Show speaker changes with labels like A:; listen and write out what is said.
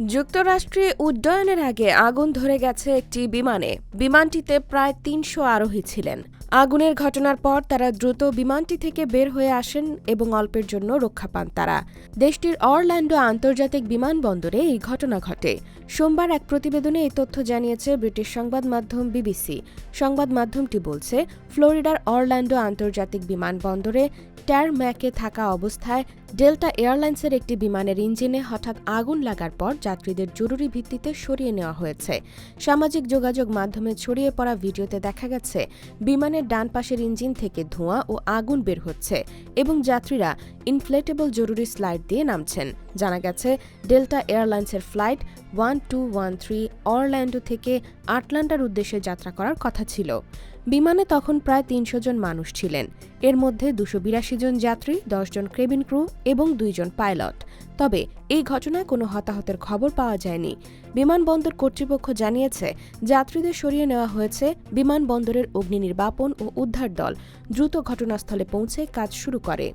A: যুক্তরাষ্ট্রে উড্ডয়নের আগে আগুন ধরে গেছে একটি বিমানে। বিমানটিতে প্রায় তিনশো আরোহী ছিলেন। আগুনের ঘটনার পর তারা দ্রুত বিমানটি থেকে বের হয়ে আসেন এবং অল্পের জন্য রক্ষা পান তারা। দেশটির অরল্যান্ডো আন্তর্জাতিক বিমানবন্দরে এই ঘটনা ঘটে। সোমবার এক প্রতিবেদনে এই তথ্য জানিয়েছে ব্রিটিশ সংবাদ মাধ্যম বিবিসি। সংবাদ মাধ্যমটি বলছে, ফ্লোরিডার অরল্যান্ডো আন্তর্জাতিক বিমানবন্দরে ট্যার ম্যাকে থাকা অবস্থায় ডেল্টা এয়ারলাইন্সের একটি বিমানের ইঞ্জিনে হঠাৎ আগুন লাগার পর যাত্রীদের জরুরি ভিত্তিতে সরিয়ে নেওয়া হয়েছে। সামাজিক যোগাযোগ মাধ্যমে ছড়িয়ে পড়া ভিডিওতে দেখা গেছে, বিমানের ডান পাশের ইঞ্জিন থেকে ধোঁয়া ও আগুন বের হচ্ছে এবং যাত্রীরা ইনফ্লেটেবল জরুরি স্লাইড দিয়ে নামছেন। জানা গেছে ডেল্টা এয়ারলাইন্সের flight one two one three Orlando থেকে আটলান্টার উদ্দেশ্যে যাত্রা করার কথা ছিল। বিমানে তখন প্রায় তিনশো জন মানুষ ছিলেন। এর মধ্যে দুশো বিরাশি জন যাত্রী দশজন কেবিন ক্রু এবং দুইজন পাইলট তবে এই ঘটনায় কোনো হতাহতের খবর পাওয়া যায়নি। বিমানবন্দর কর্তৃপক্ষ জানিয়েছে, যাত্রীদের সরিয়ে নেওয়া হয়েছে বিমানবন্দরের অগ্নি নির্বাপন ও উদ্ধার দল। দ্রুত ঘটনাস্থলে পৌঁছে কাজ শুরু করে।